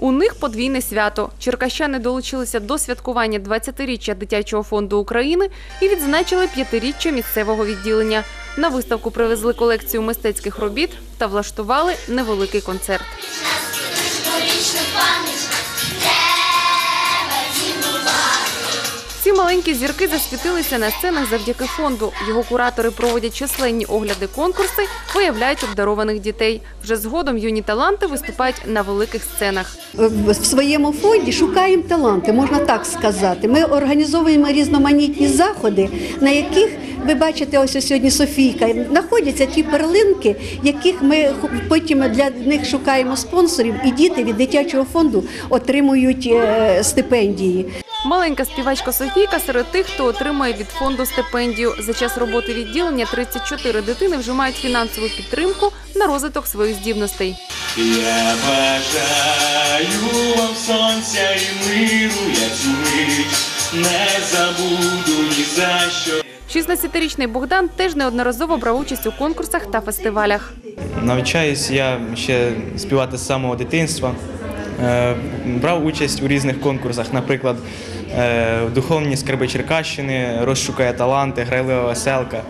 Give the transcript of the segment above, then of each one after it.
У них подвійне свято. Черкащани долучилися до святкування 20-річчя дитячого фонду України і відзначили п'ятиріччя місцевого відділення. На виставку привезли колекцію мистецьких робіт та влаштували невеликий концерт. Маленькі зірки засвітилися на сценах завдяки фонду. Його куратори проводять численні огляди конкурси, виявляють обдарованих дітей. Вже згодом юні таланти виступають на великих сценах. в своєму фонді шукаємо таланти, можна так сказати. Ми організовуємо різноманітні заходи, на яких ви бачите, ось сьогодні Софійка. Знаходяться ті перлинки, яких ми потім для них шукаємо спонсорів, і діти від дитячого фонду отримують е, стипендії. Маленька співачка Софійка серед тих, хто отримує від фонду стипендію. За час роботи відділення 34 дитини вже мають фінансову підтримку на розвиток своїх здібностей. Я бажаю вам сонця і миру, я цю мить не забуду ні за що. 16-річний Богдан теж неодноразово брав участь у конкурсах та фестивалях. Навчаюсь я ще співати з самого дитинства. Е, Брав участь у різних конкурсах, наприклад, е, в духовні скарби Черкащини, розшукає таланти, грайлива веселка.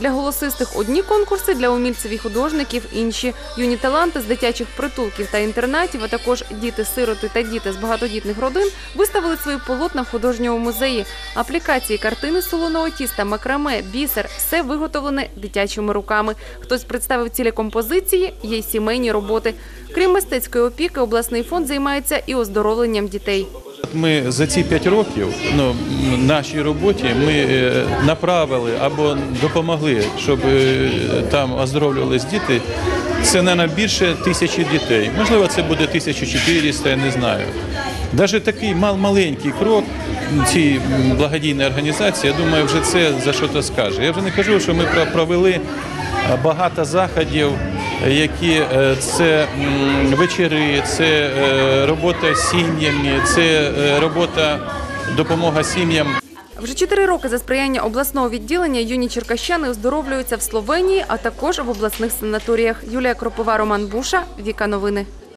Для голосистих одні конкурси, для умільців і художників інші. Юні таланти з дитячих притулків та інтернатів, а також діти-сироти та діти з багатодітних родин виставили свої полотна в художньому музеї. Аплікації, картини солоного тіста, макраме, бісер все виготовлене дитячими руками. Хтось представив цілі композиції, є сімейні роботи. Крім мистецької опіки, обласний фонд займається і оздоровленням дітей. Ми за ці п'ять років ну, нашій роботі ми е, направили або допомогли, щоб е, там оздоровлювались діти. Це не більше тисячі дітей. Можливо, це буде 1400, я не знаю. Навіть такий мал маленький крок цієї благодійної організації, я думаю, вже це за що то скаже. Я вже не кажу, що ми провели е, багато заходів, які е, це вечори, це е, робота з сім'ями, це е, робота допомога сім'ям. Вже чотири роки за сприяння обласного відділення юні черкащани оздоровлюються в Словенії, а також в обласних санаторіях. Юлія Кропова, Роман Буша, Віка Новини.